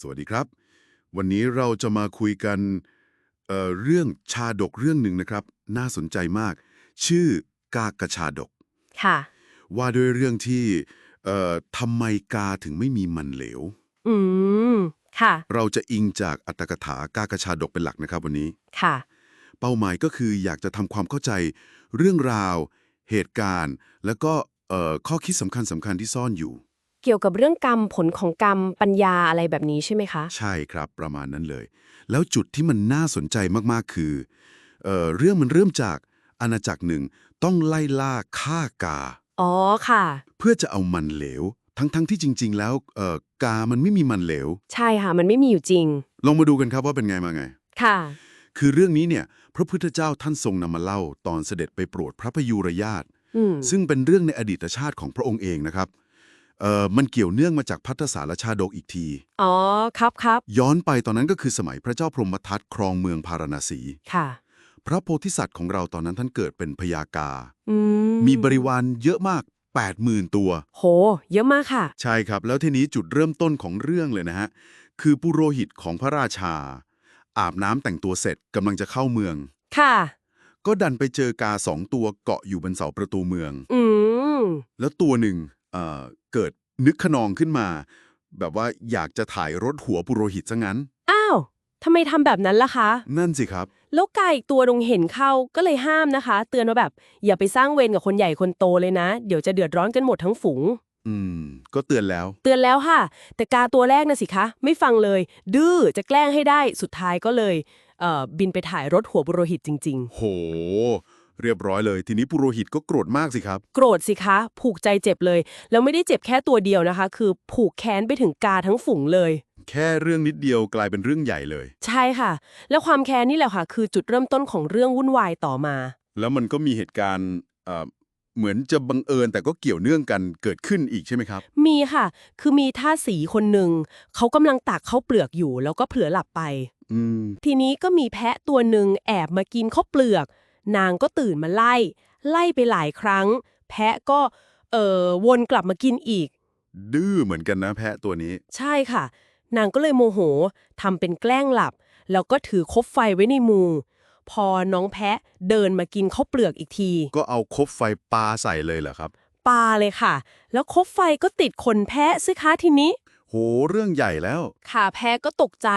สวัสดีครับ วันนี้เราจะมาคุยกันเอ่อเรื่องชาดกเรื่องหนึ่งนะครับ น่าสนใจมาก ชื่อกากระชาดกค่ะว่าด้วยเรื่องที่เอ่อทำไมกาถึงไม่มีมันเหลว อืม ค่ะ เราจะอิงจากอัตถกถากากระชาดกเป็นหลักนะครับวันนี้ ค่ะ เป้าหมายก็คืออยากจะทำความเข้าใจ เรื่องราว เหตุการณ์ แล้วก็เอ่อข้อคิดสำคัญสำคัญที่ซ่อนอยู่ เกี่ยวกับเรื่องกรรมผลของกรรมปัญญาอะไรแบบนี้ใช่ไหมคะ ใช่ครับประมาณนั้นเลย แล้วจุดที่มันน่าสนใจมากๆคือเอ่อเรื่องมันเริ่มจากอาณาจักรหนึ่งต้องไล่ล่าฆ่ากา อ๋อค่ะ เพื่อจะเอามันเหลว ทั้งๆที่จริง ๆ แล้วเอ่อกามันไม่มีมันเหลว ใช่ค่ะ มันไม่มีอยู่จริง ลองมาดูกันครับว่าเป็นไงมาไง ค่ะ คือเรื่องนี้เนี่ย พระพุทธเจ้าท่านทรงนำมาเล่าตอนเสด็จไปโปรดพระพยุรญาติอืมซึ่งเป็นเรื่องในอดีตชาติของพระองค์เองนะครับ เอ่อมันเกี่ยวเนื่องมาจากพัทธสารชาดกอีกที อ๋อ ครับครับย้อนไปตอนนั้นก็คือสมัยพระเจ้าพรหมทัตครองเมืองพาราณสี ค่ะ พระโพธิสัตว์ของเราตอนนั้นท่านเกิดเป็นพญากา อืมมีบริวารเยอะมาก 80,000 ตัว โห เยอะมากค่ะ ใช่ครับ แล้วทีนี้จุดเริ่มต้นของเรื่องเลยนะฮะ คือปุโรหิตของพระราชา อาบน้ำแต่งตัวเสร็จกำลังจะเข้าเมือง ค่ะ ก็ดันไปเจอกาสองตัวเกาะอยู่บนเสาประตูเมือง อืม แล้วตัวหนึ่ง เอ่อเกิดนึกขนองขึ้นมา แบบว่าอยากจะถ่ายรถหัวปุโรหิตซะงั้น อ้าวทำไมทำแบบนั้นล่ะคะ นั่นสิครับ แล้วไก่อีกตัวดงเห็นเข้าก็เลยห้ามนะคะ เตือนว่าแบบ อย่าไปสร้างเวรกับคนใหญ่คนโตเลยนะ เดี๋ยวจะเดือดร้อนกันหมดทั้งฝูง อืม ก็เตือนแล้ว เตือนแล้วค่ะ แต่กาตัวแรกนะสิคะ ไม่ฟังเลย ดื้อจะแกล้งให้ได้สุดท้ายก็เลยเอ่อบินไปถ่ายรถหัวบุโรหิตจริงโห เรียบร้อยเลย ทีนี้ปุโรหิตก็โกรธมากสิครับๆโกรธสิคะ ผูกใจเจ็บเลย แล้วไม่ได้เจ็บแค่ตัวเดียวนะคะ คือผูกแค้นไปถึงกาทั้งฝูงเลย แค่เรื่องนิดเดียวกลายเป็นเรื่องใหญ่เลย ใช่ค่ะ แล้วความแค้นนี่แหละค่ะ คือจุดเริ่มต้นของเรื่องวุ่นวายต่อมา แล้วมันก็มีเหตุการณ์เอ่อเหมือนจะบังเอิญแต่ก็เกี่ยวเนื่องกันเกิดขึ้นอีกใช่ไหมครับ มีค่ะ คือมีท่าสสีคนหนึ่งเขากำลังตักข้าวเปลือกอยู่ แล้วก็เผลอหลับไป อืม ทีนี้ก็มีแพะตัวหนึ่งแอบมากินข้าวเปลือก นางก็ตื่นมาไล่ ไล่ไปหลายครั้ง แพะก็ เอ่อ วนกลับมากินอีก ดื้อเหมือนกันนะแพะตัวนี้ ใช่ค่ะ นางก็เลยโมโหทำเป็นแกล้งหลับ แล้วก็ถือคบไฟไว้ในมือ พอน้องแพะเดินมากินข้าวเปลือกอีกที ก็เอาคบไฟปาใส่เลยเหรอครับ ปาเลยค่ะ แล้วคบไฟก็ติดขนแพะซิคะทีนี้ โห เรื่องใหญ่แล้ว ขาแพะก็ตกใจ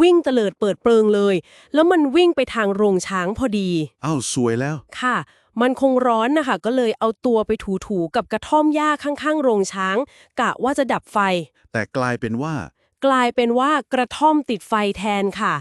วิ่งเตลิดเปิดเปลิงเลย แล้วมันวิ่งไปทางโรงช้างพอดี อ้าวซวยแล้ว ค่ะ มันคงร้อนนะคะ ก็เลยเอาตัวไปถูๆกับกระท่อมหญ้าข้างๆ โรงช้าง กะว่าจะดับไฟ แต่กลายเป็นว่า กลายเป็นว่ากระท่อมติดไฟแทนค่ะ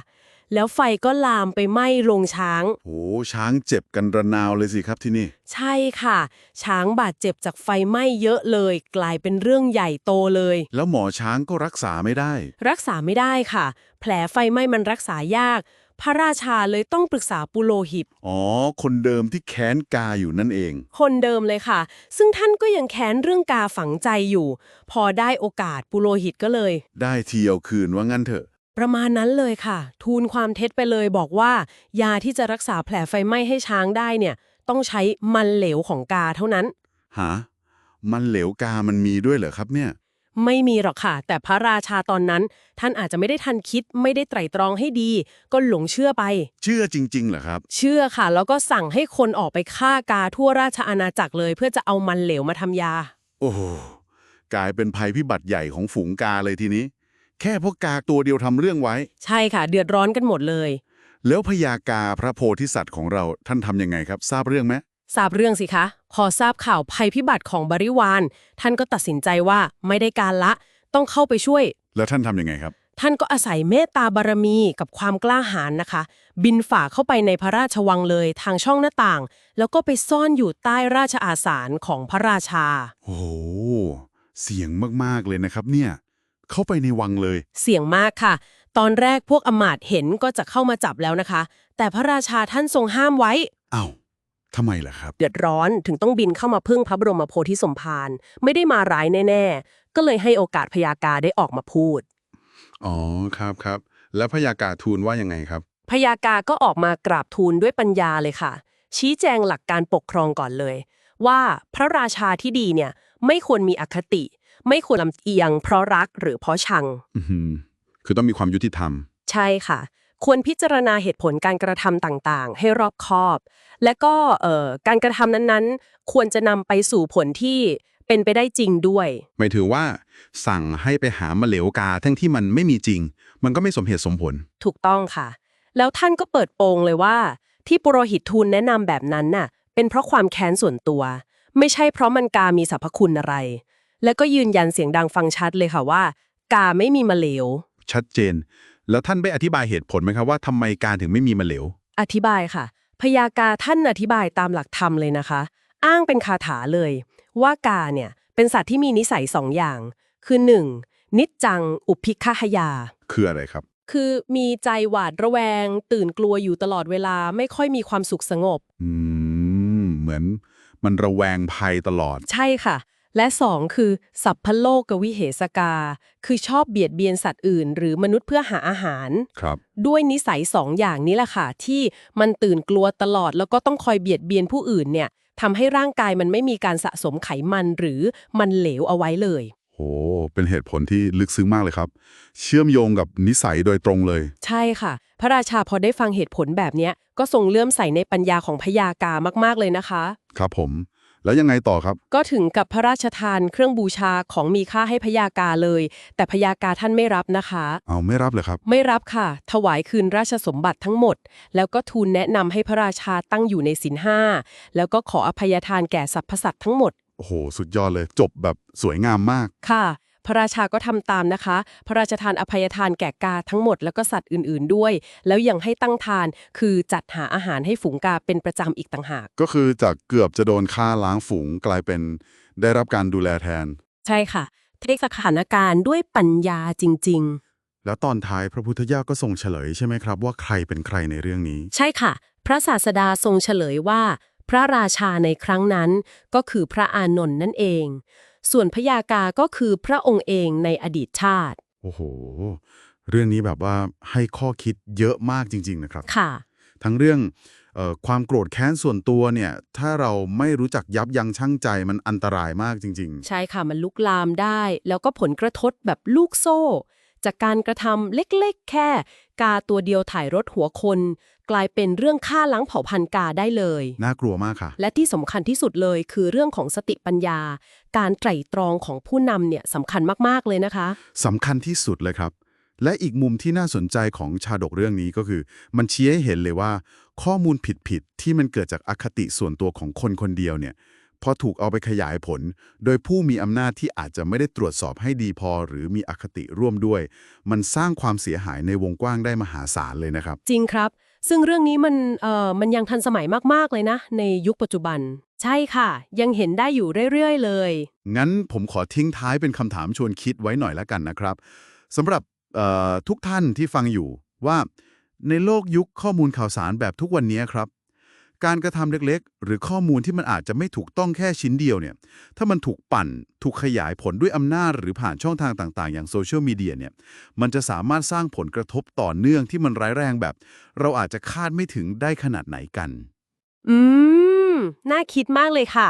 แล้วไฟก็ลามไปไหม้โรงช้าง โหช้างเจ็บกันระนาวเลยสิครับที่นี่ ใช่ค่ะ ช้างบาดเจ็บจากไฟไหม้เยอะเลย กลายเป็นเรื่องใหญ่โตเลย แล้วหมอช้างก็รักษาไม่ได้ รักษาไม่ได้ค่ะ แผลไฟไหม้มันรักษายาก พระราชาเลยต้องปรึกษาปุโรหิต อ๋อ คนเดิมที่แค้นกาอยู่นั่นเอง คนเดิมเลยค่ะ ซึ่งท่านก็ยังแค้นเรื่องกาฝังใจอยู่ พอได้โอกาสปุโรหิตก็เลย ได้ทีเอาคืนว่างั้นเถอะ ประมาณนั้นเลยค่ะ ทูลความเท็จไปเลยบอกว่า ยาที่จะรักษาแผลไฟไหม้ให้ช้างได้เนี่ย ต้องใช้มันเหลวของกาเท่านั้น หา มันเหลวกามันมีด้วยเหรอครับเนี่ย ไม่มีหรอกค่ะ แต่พระราชาตอนนั้น ท่านอาจจะไม่ได้ทันคิด ไม่ได้ไตร่ตรองให้ดี ก็หลงเชื่อไป เชื่อจริงๆเหรอครับ เชื่อค่ะ แล้วก็สั่งให้คนออกไปฆ่ากาทั่วราชอาณาจักรเลย เพื่อจะเอามันเหลวมาทำยา โอ้โหกลายเป็นภัยพิบัติใหญ่ของฝูงกาเลยทีนี้ แค่เพราะกาตัวเดียวทำเรื่องไว้ ใช่ค่ะ เดือดร้อนกันหมดเลย แล้วพญากาพระโพธิสัตว์ของเราท่านทำยังไงครับ ทราบเรื่องไหมทราบเรื่องสิคะ พอทราบข่าวภัยพิบัติของบริวาร ท่านก็ตัดสินใจว่าไม่ได้การละ ต้องเข้าไปช่วย แล้วท่านทำยังไงครับ ท่านก็อาศัยเมตตาบารมีกับความกล้าหาญนะคะ บินฝ่าเข้าไปในพระราชวังเลยทางช่องหน้าต่าง แล้วก็ไปซ่อนอยู่ใต้ราชอาสารของพระราชา โอ้โหเสียงมากๆเลยนะครับเนี่ย เข้าไปในวังเลย เสี่ยงมากค่ะ ตอนแรกพวกอำมาตย์เห็นก็จะเข้ามาจับแล้วนะคะ แต่พระราชาท่านทรงห้ามไว้ อ้าวทำไมล่ะครับ เดือดร้อนถึงต้องบินเข้ามาพึ่งพระบรมโพธิสมภารไม่ได้มาร้ายแน่ ๆ ก็เลยให้โอกาสพยากาได้ออกมาพูด อ๋อครับครับ แล้วพญากาทูลว่ายังไงครับ พยากาก็ออกมากราบทูลด้วยปัญญาเลยค่ะ ชี้แจงหลักการปกครองก่อนเลย ว่าพระราชาที่ดีเนี่ยไม่ควรมีอคติ ไม่ควรลำเอียง เพราะรักหรือเพราะชัง อือหือคือต้องมีความยุติธรรม ใช่ค่ะ ควรพิจารณาเหตุผลการกระทำต่างๆ ให้รอบคอบ และก็เอ่อการกระทำนั้นๆ ควรจะนำไปสู่ผลที่เป็นไปได้จริงด้วยหมายถือว่า สั่งให้ไปหามาเหลวกาทั้งที่มันไม่มีจริง มันก็ไม่สมเหตุสมผล ถูกต้องค่ะ แล้วท่านก็เปิดโปงเลยว่า ที่ปุโรหิตทูลแนะนำแบบนั้นน่ะ เป็นเพราะความแค้นส่วนตัว ไม่ใช่เพราะมันกามีสรรพคุณอะไร แล้วก็ยืนยันเสียงดังฟังชัดเลยค่ะว่า กาไม่มีมาเหลว ชัดเจน แล้วท่านไปอธิบายเหตุผลไหมครับว่าทำไมการถึงไม่มีมาเหลว อธิบายค่ะ พยากาท่านอธิบายตามหลักธรรมเลยนะคะ อ้างเป็นคาถาเลย ว่ากาเนี่ยเป็นสัตว์ที่มีนิสัยสองอย่าง คือ 1. นิจจังอุพิคหยา คืออะไรครับ คือมีใจหวาดระแวง ตื่นกลัวอยู่ตลอดเวลาไม่ค่อยมีความสุขสงบ อืม เหมือนมันระแวงภัยตลอด ใช่ค่ะ และสองคือ สัพพโลกวิเหสกา คือชอบเบียดเบียนสัตว์อื่น หรือมนุษย์เพื่อหาอาหาร ครับ ด้วยนิสัยสองอย่างนี้แหละค่ะที่มันตื่นกลัวตลอดแล้วก็ต้องคอยเบียดเบียนผู้อื่นเนี่ยทำให้ร่างกายมันไม่มีการสะสมไขมันหรือมันเหลวเอาไว้เลย โห เป็นเหตุผลที่ลึกซึ้งมากเลยครับ เชื่อมโยงกับนิสัยโดยตรงเลย ใช่ค่ะ พระราชาพอได้ฟังเหตุผลแบบเนี้ยก็ทรงเลื่อมใสในปัญญาของพญากามากๆเลยนะคะ ครับผม แล้วยังไงต่อครับ ก็ถึงกับพระราชทานเครื่องบูชาของมีค่าให้พญากาเลย แต่พญากาท่านไม่รับนะคะ เอาไม่รับเลยครับ ไม่รับค่ะ ถวายคืนราชสมบัติทั้งหมด แล้วก็ทูลแนะนำให้พระราชาตั้งอยู่ในศีลห้าแล้วก็ขออภัยทานแก่สรรพสัตว์ทั้งหมด โอ้โห สุดยอดเลย จบแบบสวยงามมากค่ะ พระราชาก็ทำตามนะคะ พระราชทานอภัยทานแก่กาทั้งหมดแล้วก็สัตว์อื่นๆด้วย แล้วยังให้ตั้งทานคือจัดหาอาหารให้ฝูงกาเป็นประจำอีกต่างหาก ก็คือจากเกือบจะโดนฆ่าล้างฝูงกลายเป็น ได้รับการดูแลแทน ใช่ค่ะเทคสถานการณ์ด้วยปัญญาจริง ๆ แล้วตอนท้ายพระพุทธเจ้าก็ทรงเฉลยใช่ไหมครับ ว่าใครเป็นใครในเรื่องนี้ ใช่ค่ะ พระศาสดาทรงเฉลยว่า พระราชาในครั้งนั้นก็คือพระอานนท์นั่นเอง ส่วนพญากาก็คือพระองค์เองในอดีตชาติ โอ้โห เรื่องนี้แบบว่าให้ข้อคิดเยอะมากจริง ๆ นะครับ ค่ะ ทั้งเรื่องเออความโกรธแค้นส่วนตัวเนี่ย ถ้าเราไม่รู้จักยับยั้งชั่งใจมันอันตรายมากจริงใช่ค่ะ มันลุกลามได้ แล้วก็ผลกระทบแบบลูกโซ่ จากการกระทำเล็กๆ แค่ กาตัวเดียวถ่ายรถหัวคน กลายเป็นเรื่องฆ่าล้างเผ่าพันธุ์กาได้เลยๆน่ากลัวมากค่ะ และที่สำคัญที่สุดเลยคือเรื่องของสติปัญญา การไตร่ตรองของผู้นำเนี่ยสำคัญมากๆเลยนะคะสำคัญที่สุดเลยครับ และอีกมุมที่น่าสนใจของชาดกเรื่องนี้ก็คือ มันชี้ให้เห็นเลยว่า ข้อมูลผิดๆที่มันเกิดจากอคติส่วนตัวของคนคนเดียวเนี่ย พอถูกเอาไปขยายผล โดยผู้มีอำนาจที่อาจจะไม่ได้ตรวจสอบให้ดีพอ หรือมีอคติร่วมด้วย มันสร้างความเสียหายในวงกว้างได้มหาศาลเลยนะครับ จริงครับ ซึ่งเรื่องนี้มันเอ่อมันยังทันสมัยมากๆเลยนะ ในยุคปัจจุบัน ใช่ค่ะ ยังเห็นได้อยู่เรื่อยๆ เลย งั้นผมขอทิ้งท้ายเป็นคำถามชวนคิดไว้หน่อยแล้วกันนะครับสำหรับเอ่อทุกท่านที่ฟังอยู่ว่าในโลกยุคข้อมูลข่าวสารแบบทุกวันนี้ครับ การกระทำเล็กๆ หรือข้อมูลที่มันอาจจะไม่ถูกต้องแค่ชิ้นเดียวเนี่ยถ้ามันถูกปั่นถูกขยายผลด้วยอำนาจหรือผ่านช่องทางต่าง ๆ อย่างโซเชียลมีเดียเนี่ยมันจะสามารถสร้างผลกระทบต่อเนื่องที่มันร้ายแรงแบบ เราอาจจะคาดไม่ถึงได้ขนาดไหนกัน อืม น่าคิดมากเลยค่ะ